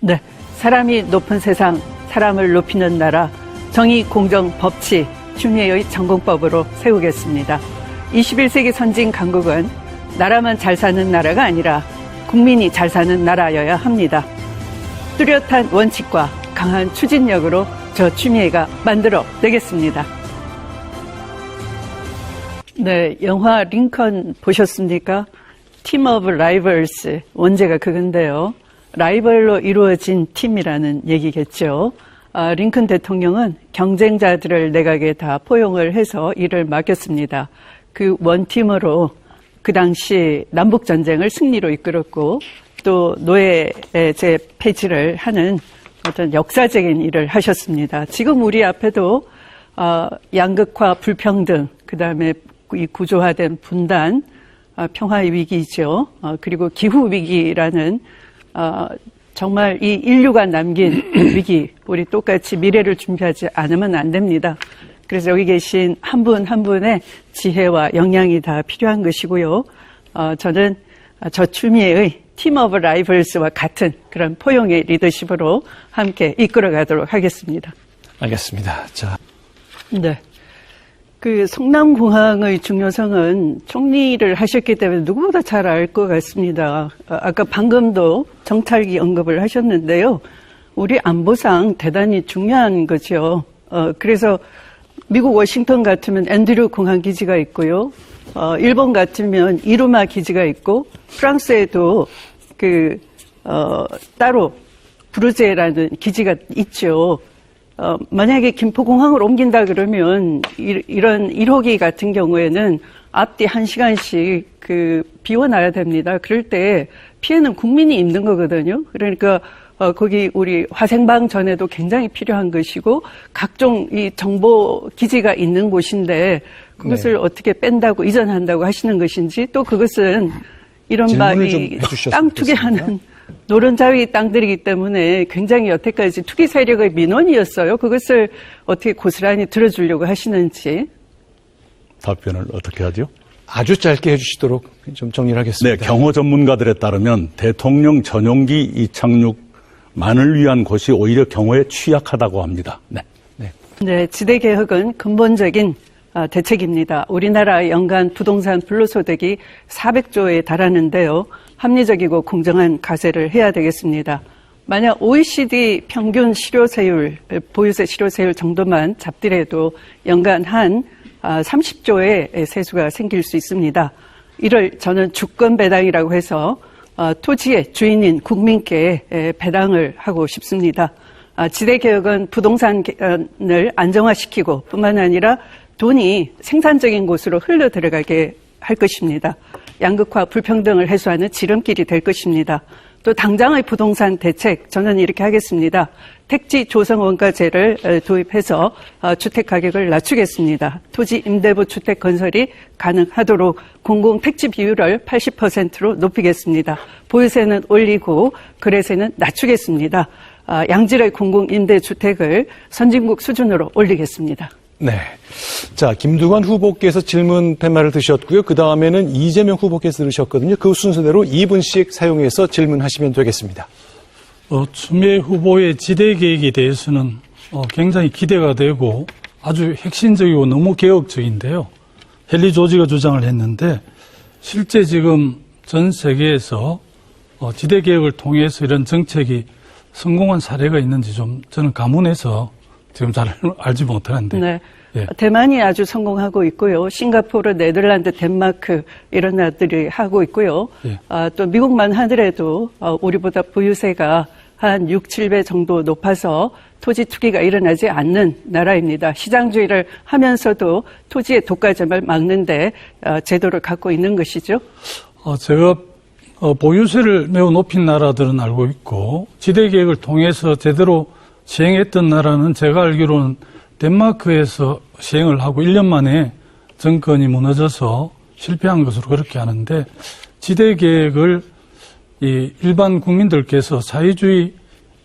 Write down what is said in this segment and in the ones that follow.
네. 사람이 높은 세상, 사람을 높이는 나라, 정의, 공정, 법치, 추미애의 전공법으로 세우겠습니다. 21세기 선진 강국은 나라만 잘 사는 나라가 아니라 국민이 잘 사는 나라여야 합니다. 뚜렷한 원칙과 강한 추진력으로 저 추미애가 만들어 내겠습니다. 네, 영화 링컨 보셨습니까? 팀 오브 라이벌스 원제가 그건데요. 라이벌로 이루어진 팀이라는 얘기겠죠. 아, 링컨 대통령은 경쟁자들을 내각에 다 포용을 해서 일을 맡겼습니다. 그 원팀으로 그 당시 남북 전쟁을 승리로 이끌었고 또 노예제 폐지를 하는 어떤 역사적인 일을 하셨습니다. 지금 우리 앞에도 어, 양극화 불평등, 그 다음에 이 구조화된 분단, 어, 평화의 위기죠. 어, 그리고 기후 위기라는 어, 정말 이 인류가 남긴 위기, 우리 똑같이 미래를 준비하지 않으면 안 됩니다. 그래서 여기 계신 한 분한 분의 지혜와 역량이 다 필요한 것이고요. 어, 저는 저 추미애의 팀 오브 라이벌스와 같은 그런 포용의 리더십으로 함께 이끌어가도록 하겠습니다. 알겠습니다. 자, 네. 그 성남공항의 중요성은 총리를 하셨기 때문에 누구보다 잘 알 것 같습니다. 아, 아까 방금도 정찰기 언급을 하셨는데요. 우리 안보상 대단히 중요한 거죠. 어, 그래서 미국 워싱턴 같으면 앤드류 공항 기지가 있고요. 어, 일본 같으면 이루마 기지가 있고 프랑스에도 그 어, 따로 브루제라는 기지가 있죠. 어, 만약에 김포공항을 옮긴다 그러면 이, 이런 1호기 같은 경우에는 앞뒤 한시간씩그 비워놔야 됩니다. 그럴 때 피해는 국민이 입는 거거든요. 그러니까 어, 거기 우리 화생방 전에도 굉장히 필요한 것이고 각종 이 정보 기지가 있는 곳인데 그것을 네. 어떻게 뺀다고 이전한다고 하시는 것인지 또 그것은 이른바 질문을 좀이 해주셨으면 땅 투기하는 노른자위 땅들이기 때문에 굉장히 여태까지 투기 세력의 민원이었어요. 그것을 어떻게 고스란히 들어주려고 하시는지. 답변을 어떻게 하죠? 아주 짧게 해주시도록 좀 정리를 네, 하겠습니다. 경호 전문가들에 따르면 대통령 전용기 이착륙만을 위한 곳이 오히려 경호에 취약하다고 합니다. 네. 네. 네, 지대 개혁은 근본적인 아, 대책입니다. 우리나라 연간 부동산 불로소득이 400조에 달하는데요. 합리적이고 공정한 가세를 해야 되겠습니다. 만약 OECD 평균 실효세율, 보유세 실효세율 정도만 잡더라도 연간 한 30조의 세수가 생길 수 있습니다. 이를 저는 주권 배당이라고 해서 어, 토지의 주인인 국민께 에, 배당을 하고 싶습니다. 아, 지대 개혁은 부동산을 안정화시키고 뿐만 아니라 돈이 생산적인 곳으로 흘러 들어가게 할 것입니다. 양극화 불평등을 해소하는 지름길이 될 것입니다. 또 당장의 부동산 대책 저는 이렇게 하겠습니다. 택지 조성 원가제를 어, 도입해서 어, 주택 가격을 낮추겠습니다. 토지 임대부 주택 건설이 가능하도록 공공 택지 비율을 80%로 높이겠습니다. 보유세는 올리고 거래세는 낮추겠습니다. 아, 양질의 공공 임대 주택을 선진국 수준으로 올리겠습니다. 네. 자, 김두관 후보께서 질문 팻말을 드셨고요. 그 다음에는 이재명 후보께서 들으셨거든요. 그 순서대로 2분씩 사용해서 질문하시면 되겠습니다. 어, 추미애 후보의 지대 계획에 대해서는 어, 굉장히 기대가 되고 아주 핵심적이고 너무 개혁적인데요. 헨리 조지가 주장을 했는데 실제 지금 전 세계에서 어, 지대 개혁을 통해서 이런 정책이 성공한 사례가 있는지 좀 저는 가문에서 지금 잘 알지 못하는데 네. 예. 대만이 아주 성공하고 있고요. 싱가포르, 네덜란드, 덴마크 이런 나라들이 하고 있고요. 예. 아, 또 미국만 하더라도 어, 우리보다 보유세가 한 6, 7배 정도 높아서 토지 투기가 일어나지 않는 나라입니다. 시장주의를 하면서도 토지의 독과점을 막는데 어, 제도를 갖고 있는 것이죠. 어, 제가 어, 보유세를 매우 높인 나라들은 알고 있고 지대 계획을 통해서 제대로 시행했던 나라는 제가 알기로는 덴마크에서 시행을 하고 1년 만에 정권이 무너져서 실패한 것으로 그렇게 하는데 지대 계획을 이 일반 국민들께서 사회주의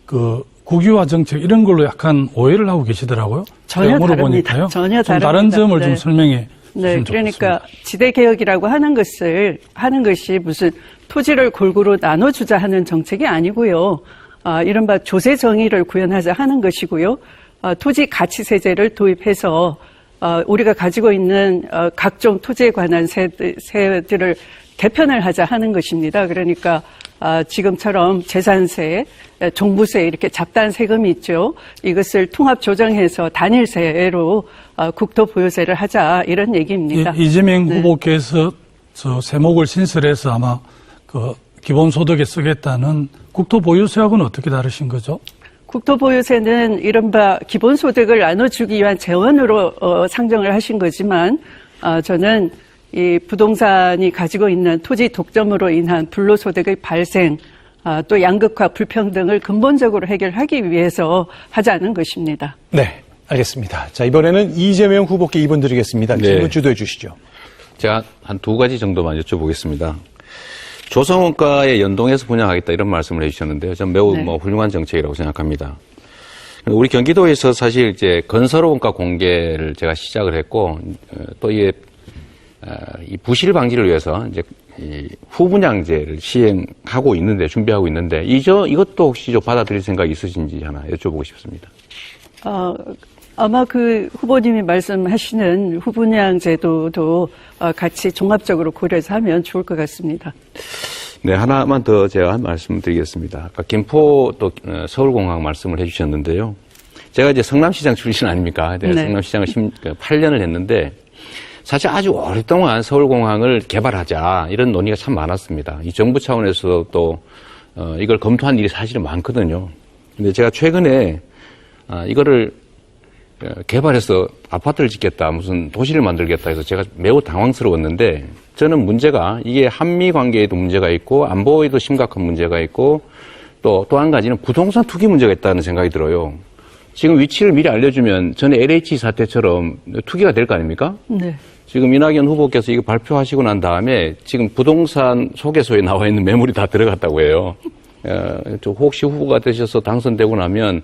그 국유화 정책 이런 걸로 약간 오해를 하고 계시더라고요. 전혀 다릅니다. 전혀 좀 다른 다릅니다. 점을 네. 좀 설명해 네, 주시면 그러니까. 지대 개혁이라고 하는 것을 하는 것이 무슨 토지를 골고루 나눠 주자 하는 정책이 아니고요. 아, 이른바 조세 정의를 구현하자 하는 것이고요. 아, 토지 가치 세제를 도입해서 어, 우리가 가지고 있는 어, 각종 토지에 관한 세들, 세들을 개편을 하자 하는 것입니다. 그러니까 아, 지금처럼 재산세, 에, 종부세 이렇게 잡다한 세금이 있죠. 이것을 통합 조정해서 단일세로 어, 국토 보유세를 하자 이런 얘기입니다. 이- 이재명 네. 후보께서 저 세목을 신설해서 아마 그 기본소득에 쓰겠다는 국토보유세하고는 어떻게 다르신 거죠? 국토보유세는 이른바 기본소득을 나눠주기 위한 재원으로 어, 상정을 하신 거지만 어, 저는 이 부동산이 가지고 있는 토지 독점으로 인한 불로소득의 발생 아, 또 양극화 불평등을 근본적으로 해결하기 위해서 하자는 것입니다. 네, 알겠습니다. 자, 이번에는 이재명 후보께 이분 드리겠습니다. 네. 질문 주도해 주시죠. 제가 한 두 가지 정도만 여쭤보겠습니다. 조성원가에 연동해서 분양하겠다 이런 말씀을 해주셨는데요. 저는 매우 네. 뭐 훌륭한 정책이라고 생각합니다. 우리 경기도에서 사실 이제 건설원가 공개를 제가 시작을 했고 어, 또 이게 어, 이 부실 방지를 위해서 이제 이 후분양제를 시행하고 있는데 준비하고 있는데 이저 이것도 혹시 좀 받아들일 생각 있으신지 하나 여쭤보고 싶습니다. 어, 아마 그 후보님이 말씀하시는 후분양 제도도 어, 같이 종합적으로 고려해서 하면 좋을 것 같습니다. 네, 하나만 더 제가 한 말씀 드리겠습니다. 아까 김포 또 어, 서울공항 말씀을 해주셨는데요. 제가 이제 성남시장 출신 아닙니까? 네. 성남시장을 8년을 했는데 사실 아주 오랫동안 서울공항을 개발하자 이런 논의가 참 많았습니다. 이 정부 차원에서 또 어, 이걸 검토한 일이 사실은 많거든요. 근데 제가 최근에 아, 이거를 어, 개발해서 아파트를 짓겠다, 무슨 도시를 만들겠다 해서 제가 매우 당황스러웠는데 저는 문제가 이게 한미 관계에도 문제가 있고 안보에도 심각한 문제가 있고 또 또 한 가지는 부동산 투기 문제가 있다는 생각이 들어요. 지금 위치를 미리 알려주면 전에 LH 사태처럼 투기가 될 거 아닙니까? 네. 지금 이낙연 후보께서 이거 발표하시고 난 다음에 지금 부동산 소개서에 나와 있는 매물이 다 들어갔다고 해요. 어, 저 혹시 후보가 되셔서 당선되고 나면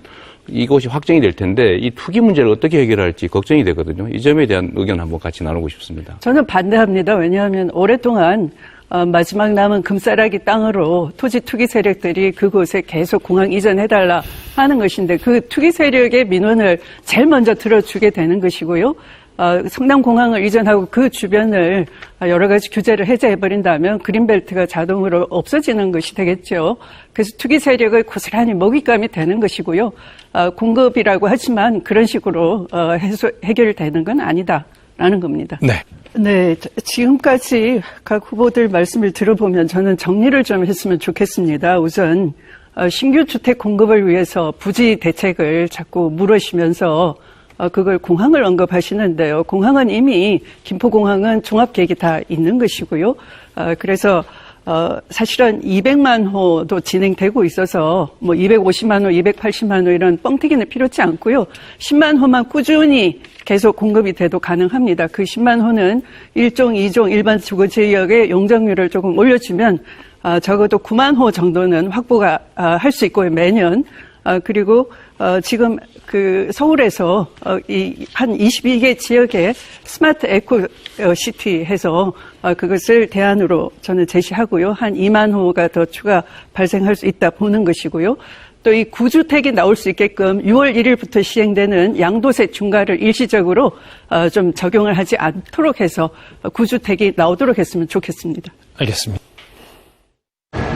이것이 확정이 될 텐데 이 투기 문제를 어떻게 해결할지 걱정이 되거든요. 이 점에 대한 의견 한번 같이 나누고 싶습니다. 저는 반대합니다. 왜냐하면 오랫동안 어, 마지막 남은 금싸라기 땅으로 토지 투기 세력들이 그곳에 계속 공항 이전해달라 하는 것인데 그 투기 세력의 민원을 제일 먼저 들어주게 되는 것이고요. 어, 성남공항을 이전하고 그 주변을 여러 가지 규제를 해제해버린다면 그린벨트가 자동으로 없어지는 것이 되겠죠. 그래서 투기 세력의 고스란히 먹잇감이 되는 것이고요. 어, 공급이라고 하지만 그런 식으로 어, 해소, 해결되는 건 아니다라는 겁니다. 네. 네, 저- 지금까지 각 후보들 말씀을 들어보면 저는 정리를 좀 했으면 좋겠습니다. 우선 어, 신규 주택 공급을 위해서 부지 대책을 자꾸 물으시면서 어, 그걸 공항을 언급하시는데요. 공항은 이미 김포공항은 종합계획이 다 있는 것이고요. 어, 그래서 어, 사실은 200만 호도 진행되고 있어서 뭐 250만 호, 280만 호 이런 뻥튀기는 필요치 않고요. 10만 호만 꾸준히 계속 공급이 돼도 가능합니다. 그 10만 호는 1종, 2종 일반 주거 지역의 용적률을 조금 올려주면 아, 적어도 9만 호 정도는 확보가 할수 있고요. 매년 아, 그리고 어, 지금 그 서울에서 어, 이 한 22개 지역에 스마트 에코 어, 시티 해서 어, 그것을 대안으로 저는 제시하고요. 한 2만 호가 더 추가 발생할 수 있다 보는 것이고요. 또 이 구주택이 나올 수 있게끔 6월 1일부터 시행되는 양도세 중과를 일시적으로 어, 좀 적용을 하지 않도록 해서 구주택이 나오도록 했으면 좋겠습니다. 알겠습니다.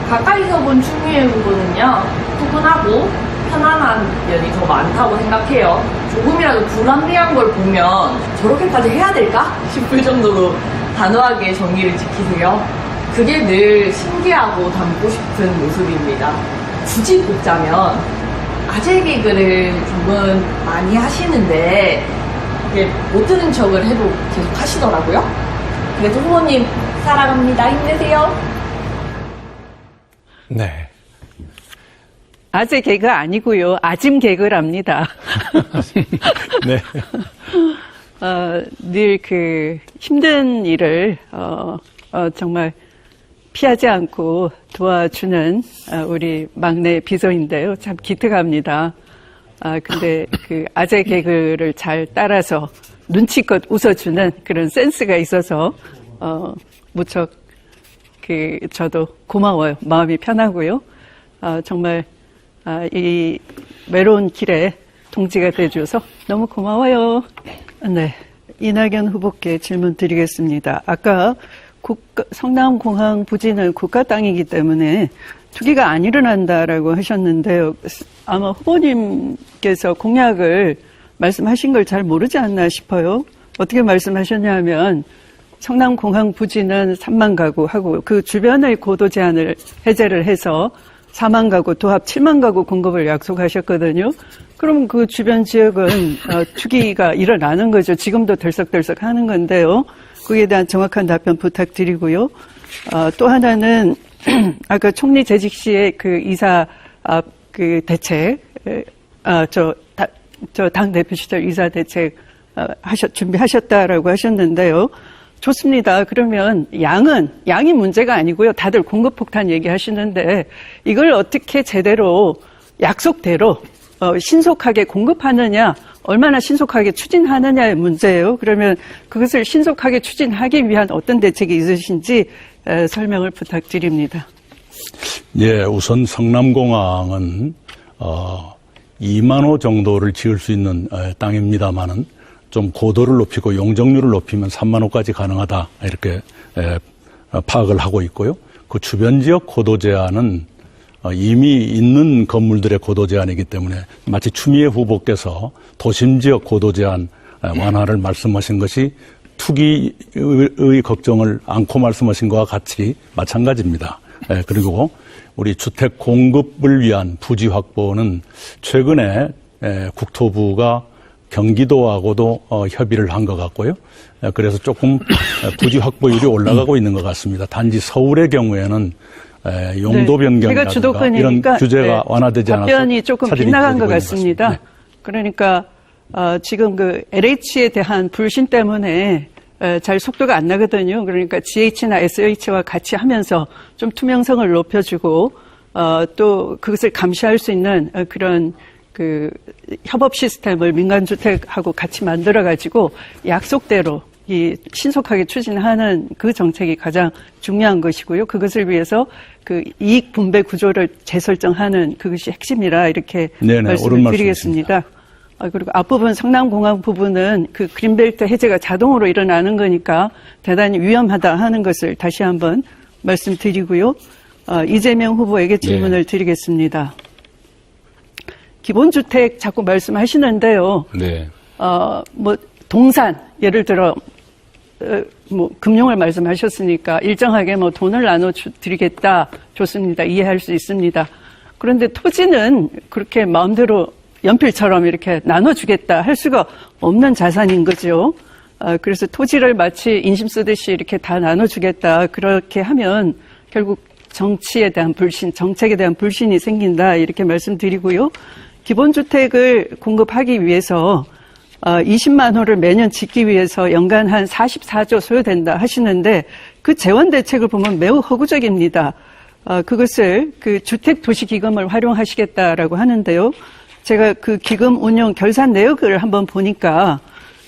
가까이서 본 후보는요, 푸근하고 편안한 면이 더 많다고 생각해요. 조금이라도 불합리한 걸 보면 저렇게까지 해야 될까? 싶을 정도로 단호하게 정의를 지키세요. 그게 늘 신기하고 닮고 싶은 모습입니다. 굳이 뽑자면 아재 개그를 조금 많이 하시는데 못 들은 척을 해도 계속 하시더라고요. 그래도 후보님 사랑합니다. 힘내세요. 네. 아재 개그 아니고요. 아짐 개그랍니다. 네. 어, 늘 그 힘든 일을 어, 어, 정말 피하지 않고 도와주는 어, 우리 막내 비서인데요. 참 기특합니다. 아, 근데 그 아재 개그를 잘 따라서 눈치껏 웃어주는 그런 센스가 있어서 어, 무척 그 저도 고마워요. 마음이 편하고요. 어, 정말 아, 이 외로운 길에 동지가 돼줘서 너무 고마워요. 네. 이낙연 후보께 질문 드리겠습니다. 아까 국가- 성남공항 부지는 국가 땅이기 때문에 투기가 안 일어난다라고 하셨는데요. 아마 후보님께서 공약을 말씀하신 걸 잘 모르지 않나 싶어요. 어떻게 말씀하셨냐면 성남공항 부지는 3만 가구 하고 그 주변의 고도 제한을 해제를 해서 4만 가구 도합 7만 가구 공급을 약속하셨거든요. 그럼 그 주변 지역은 어, 투기가 일어나는 거죠. 지금도 들썩들썩 하는 건데요. 그에 대한 정확한 답변 부탁드리고요. 어, 또 하나는 아까 총리 재직 시에 그 이사 아, 그 대책 아, 저, 다, 저, 당 대표 시절 이사 대책, 어, 하셨, 준비하셨다라고 하셨는데요. 좋습니다. 그러면 양은, 양이 문제가 아니고요. 다들 공급 폭탄 얘기하시는데 이걸 어떻게 제대로 약속대로 어, 신속하게 공급하느냐, 얼마나 신속하게 추진하느냐의 문제예요. 그러면 그것을 신속하게 추진하기 위한 어떤 대책이 있으신지 에, 설명을 부탁드립니다. 예, 우선 성남공항은 어, 2만 호 정도를 지을 수 있는 어, 땅입니다만은 좀 고도를 높이고 용적률을 높이면 3만 호까지 가능하다 이렇게 파악을 하고 있고요. 그 주변 지역 고도 제한은 어, 이미 있는 건물들의 고도 제한이기 때문에 마치 추미애 후보께서 도심 지역 고도 제한 에, 완화를 말씀하신 것이 투기의 걱정을 안고 말씀하신 것과 같이 마찬가지입니다. 예, 그리고 우리 주택 공급을 위한 부지 확보는 최근에 에, 국토부가 경기도하고도 어, 협의를 한 것 같고요. 에, 그래서 조금 에, 부지 확보율이 올라가고 있는 것 같습니다. 단지 서울의 경우에는 에, 용도 네, 변경이라든가 제가 주도권이니까 이런 규제가 네, 완화되지 않아서 답변이 조금 빗나간 것 같습니다. 네. 그러니까 어, 지금 그 LH에 대한 불신 때문에 에, 잘 속도가 안 나거든요. 그러니까 GH나 SH와 같이 하면서 좀 투명성을 높여주고 어, 또 그것을 감시할 수 있는 어, 그런 그 협업 시스템을 민간주택하고 같이 만들어 가지고 약속대로 이 신속하게 추진하는 그 정책이 가장 중요한 것이고요. 그것을 위해서 그 이익 분배 구조를 재설정하는 그것이 핵심이라 이렇게 네네, 말씀을. 드리겠습니다. 아, 그리고 앞부분 성남공항 부분은 그 그린벨트 해제가 자동으로 일어나는 거니까 대단히 위험하다 하는 것을 다시 한번 말씀드리고요. 어, 이재명 후보에게 질문을 드리겠습니다. 기본주택 자꾸 말씀하시는데요. 네. 어, 뭐, 동산, 예를 들어, 어, 뭐, 금융을 말씀하셨으니까 일정하게 뭐 돈을 나눠 주- 드리겠다. 좋습니다. 이해할 수 있습니다. 그런데 토지는 그렇게 마음대로 연필처럼 이렇게 나눠주겠다 할 수가 없는 자산인 거죠. 어, 그래서 토지를 마치 인심 쓰듯이 이렇게 다 나눠주겠다. 그렇게 하면 결국 정치에 대한 불신, 정책에 대한 불신이 생긴다. 이렇게 말씀드리고요. 기본주택을 공급하기 위해서 어, 20만 호를 매년 짓기 위해서 연간 한 44조 소요된다 하시는데 그 재원 대책을 보면 매우 허구적입니다. 어, 그것을 그 주택 도시 기금을 활용하시겠다라고 하는데요. 제가 그 기금 운용 결산 내역을 한번 보니까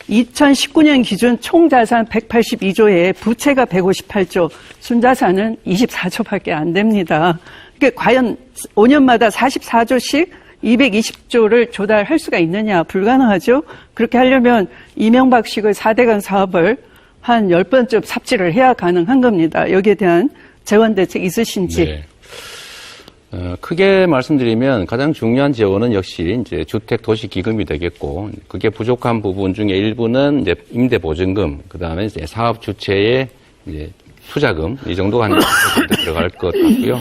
2019년 기준 총 자산 182조에 부채가 158조, 순자산은 24조밖에 안 됩니다. 그러니까 과연 5년마다 44조씩 220조를 조달할 수가 있느냐 불가능하죠. 그렇게 하려면 이명박식의 4대강 사업을 한 10번쯤 삽질을 해야 가능한 겁니다. 여기에 대한 재원 대책 있으신지. 네. 어, 크게 말씀드리면 가장 중요한 지원은 역시 이제 주택 도시 기금이 되겠고 그게 부족한 부분 중에 일부는 이제 임대 보증금 그다음에 이제 사업 주체의 이제 투자금 이 정도가 한 들어갈 것 같고요.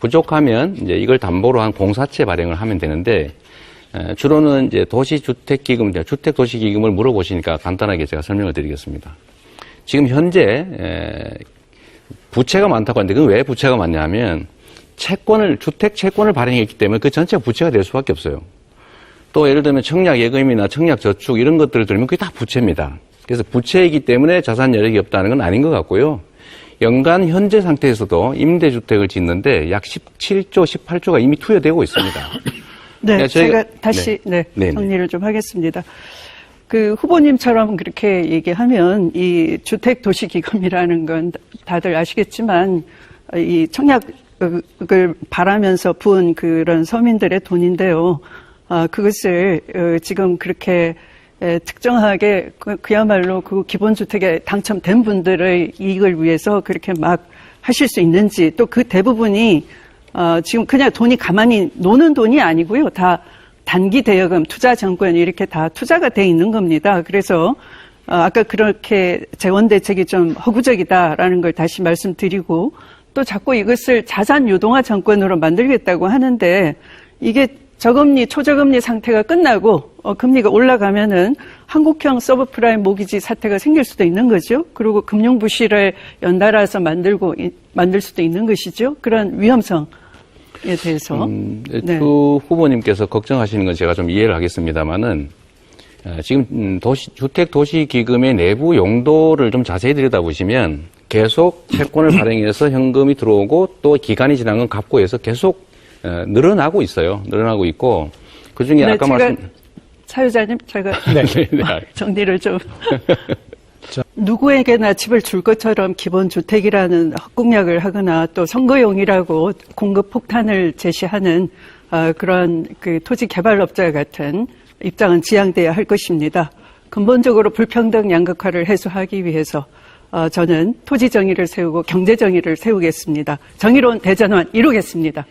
부족하면 이제 이걸 담보로 한 공사채 발행을 하면 되는데 에, 주로는 이제 도시주택기금, 주택도시기금을 물어보시니까 간단하게 제가 설명을 드리겠습니다. 지금 현재 에, 부채가 많다고 하는데 그건 왜 부채가 많냐면 채권을 주택 채권을 발행했기 때문에 그 전체가 부채가 될 수밖에 없어요. 또 예를 들면 청약 예금이나 청약 저축 이런 것들을 들면 그게 다 부채입니다. 그래서 부채이기 때문에 자산 여력이 없다는 건 아닌 것 같고요. 연간 현재 상태에서도 임대주택을 짓는데 약 17조, 18조가 이미 투여되고 있습니다. 네, 네, 저희가- 제가 다시 네, 네, 네. 정리를 좀 하겠습니다. 그 후보님처럼 그렇게 얘기하면 이 주택 도시 기금이라는 건 다들 아시겠지만 이 청약 그걸 바라면서 부은 그런 서민들의 돈인데요. 아, 그것을 어, 지금 그렇게 에, 특정하게 그- 그야말로 그 기본주택에 당첨된 분들의 이익을 위해서 그렇게 막 하실 수 있는지 또 그 대부분이 어, 지금 그냥 돈이 가만히 노는 돈이 아니고요. 다 단기 대여금, 투자 정권 이렇게 다 투자가 돼 있는 겁니다. 그래서 어, 아까 그렇게 재원 대책이 좀 허구적이다라는 걸 다시 말씀드리고 또 자꾸 이것을 자산 유동화 정권으로 만들겠다고 하는데 이게 저금리, 초저금리 상태가 끝나고 어, 금리가 올라가면은 한국형 서브프라임 모기지 사태가 생길 수도 있는 거죠. 그리고 금융 부실을 연달아서 만들고 이- 만들 수도 있는 것이죠. 그런 위험성에 대해서 음, 네. 두 후보님께서 걱정하시는 건 제가 좀 이해를 하겠습니다만은 어, 지금 음, 도시, 주택 도시 기금의 내부 용도를 좀 자세히 들여다보시면 계속 채권을 발행해서 현금이 들어오고 또 기간이 지난 건 갚고 해서 계속 어, 늘어나고 있어요. 늘어나고 있고 그 중에 네, 아까 말씀 사유자님 제가 네, 네, 네. 정리를 좀. 누구에게나 집을 줄 것처럼 기본 주택이라는 헛공약을 하거나 또 선거용이라고 공급 폭탄을 제시하는 어, 그런 그 토지 개발업자 같은 입장은 지양돼야 할 것입니다. 근본적으로 불평등 양극화를 해소하기 위해서 어, 저는 토지 정의를 세우고 경제 정의를 세우겠습니다. 정의로운 대전환 이루겠습니다.